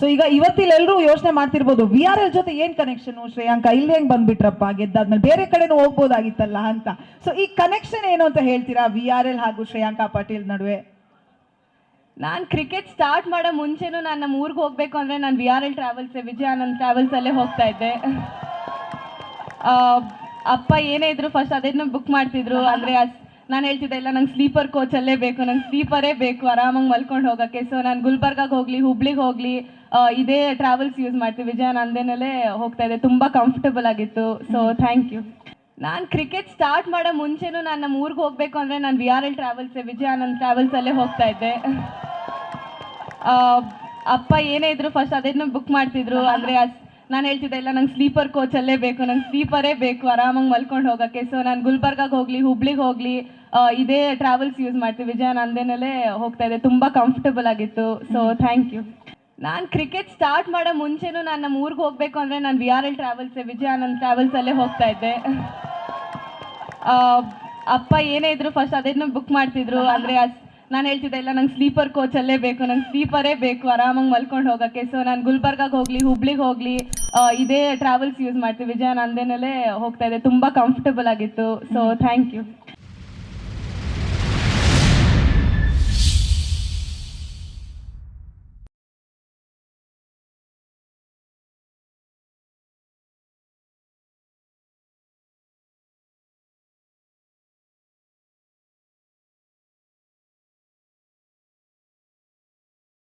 So ಈಗ ಇವತ್ತಿಲೆಲ್ಲರೂ ಯೋಚನೆ ಮಾಡ್ತಿರ್ಬೋದು V R L ಜೊತೆ ಏನ್ ಕನೆಕ್ಷನ್ ಶ್ರೇಯಾಂಕ? ಇಲ್ಲಿ ಹೆಂಗ್ ಬಂದ್ಬಿಟ್ರಪ್ಪ? ಗೆದ್ದಾದ್ಮೇಲೆ ಬೇರೆ ಕಡೆನೂ ಹೋಗ್ಬೋದಾಗಿತ್ತಲ್ಲ ಅಂತ. ಸೊ ಈ ಕನೆಕ್ಷನ್ ಏನು ಅಂತ ಹೇಳ್ತೀರಾ ವಿ ಆರ್ ಎಲ್ ಹಾಗೂ ಶ್ರೇಯಾಂಕ ಪಾಟೀಲ್ ನಡುವೆ? ನಾನು ಕ್ರಿಕೆಟ್ ಸ್ಟಾರ್ಟ್ ಮಾಡೋ ಮುಂಚೆನೂ ನಾನು ನಮ್ಮ ಊರಿಗೆ ಹೋಗ್ಬೇಕು ಅಂದರೆ ನಾನು V R L travels Vijayanand ಟ್ರಾವೆಲ್ಸಲ್ಲೇ ಹೋಗ್ತಾ ಇದ್ದೆ. ಅಪ್ಪ ಏನೇ ಇದ್ರು ಫಸ್ಟ್ ಅದನ್ನು ಬುಕ್ ಮಾಡ್ತಿದ್ರು, ಅಂದರೆ ನಾನು ಹೇಳ್ತಿದ್ದೆ, ಇಲ್ಲ, ನಂಗೆ ಸ್ಲೀಪರ್ ಕೋಚಲ್ಲೇ ಬೇಕು, ನಂಗೆ ಸ್ಲೀಪರೇ ಬೇಕು, ಆರಾಮಾಗಿ ಮಲ್ಕೊಂಡು ಹೋಗೋಕ್ಕೆ. ಸೊ ನಾನು ಗುಲ್ಬರ್ಗಾಗೆ ಹೋಗಲಿ, ಹುಬ್ಳಿಗೆ ಹೋಗಲಿ ಇದೇ ಟ್ರಾವೆಲ್ಸ್ ಯೂಸ್ ಮಾಡ್ತೀವಿ. ವಿಜಯಾನಂದೇನಲ್ಲೇ ಹೋಗ್ತಾ ಇದೆ. ತುಂಬ ಕಂಫರ್ಟಬಲ್ ಆಗಿತ್ತು. ಸೊ ಥ್ಯಾಂಕ್ ಯು ನಾನು ಕ್ರಿಕೆಟ್ ಸ್ಟಾರ್ಟ್ ಮಾಡೋ ಮುಂಚೆನೂ ನಾನು ನಮ್ಮ ಊರಿಗೆ ಹೋಗ್ಬೇಕು ಅಂದರೆ ನಾನು V R L travels Vijayanand ಟ್ರಾವೆಲ್ಸಲ್ಲೇ ಹೋಗ್ತಾ ಇದ್ದೆ. ಅಪ್ಪ ಏನೇ ಇದ್ರು ಫಸ್ಟ್ ಅದೇನು ಬುಕ್ ಮಾಡ್ತಿದ್ರು. ಅಂದರೆ ನಾನು ಹೇಳ್ತಿದ್ದೆ ಇಲ್ಲ ನಂಗೆ ಸ್ಲೀಪರ್ ಕೋಚಲ್ಲೇ ಬೇಕು. ನಂಗೆ ಸ್ಲೀಪರೇ ಬೇಕು. ಆರಾಮಾಗಿ ಮಲ್ಕೊಂಡು ಹೋಗೋಕ್ಕೆ. ಸೊ ನಾನು ಗುಲ್ಬರ್ಗಾಗೆ ಹೋಗಲಿ ಹುಬ್ಳಿಗೆ ಹೋಗಲಿ ಇದೇ ಟ್ರಾವೆಲ್ಸ್ ಯೂಸ್ ಮಾಡ್ತೀವಿ. ವಿಜಯಾನಂದೇನಲ್ಲೇ ಹೋಗ್ತಾ ಇದೆ. ತುಂಬ ಕಂಫರ್ಟಬಲ್ ಆಗಿತ್ತು. ಸೊ ಥ್ಯಾಂಕ್ ಯು ನಾನು ಕ್ರಿಕೆಟ್ ಸ್ಟಾರ್ಟ್ ಮಾಡೋ ಮುಂಚೆನೂ ನಾನು ನಮ್ಮ ಊರಿಗೆ ಹೋಗ್ಬೇಕು ಅಂದರೆ ನಾನು V R L travels Vijayanand ಟ್ರಾವೆಲ್ಸಲ್ಲೇ ಹೋಗ್ತಾ ಇದ್ದೆ. ಅಪ್ಪ ಏನೇ ಇದ್ರು ಫಸ್ಟ್ ಅದೇನು ಬುಕ್ ಮಾಡ್ತಿದ್ರು. ಅಂದರೆ ನಾನು ಹೇಳ್ತಿದ್ದೆ ಇಲ್ಲ ನಂಗೆ ಸ್ಲೀಪರ್ ಕೋಚಲ್ಲೇ ಬೇಕು. ನಂಗೆ ಸ್ಲೀಪರೇ ಬೇಕು. ಆರಾಮಾಗಿ ಮಲ್ಕೊಂಡು ಹೋಗೋಕ್ಕೆ. ಸೊ ನಾನು ಗುಲ್ಬರ್ಗಾಗೆ ಹೋಗಲಿ ಹುಬ್ಳಿಗೆ ಹೋಗಲಿ ಇದೇ ಟ್ರಾವೆಲ್ಸ್ ಯೂಸ್ ಮಾಡ್ತೀವಿ. ವಿಜಯಾನಂದೇನಲ್ಲೇ ಹೋಗ್ತಾ ಇದ್ದೆ. ತುಂಬ ಕಂಫರ್ಟಬಲ್ ಆಗಿತ್ತು. So thank you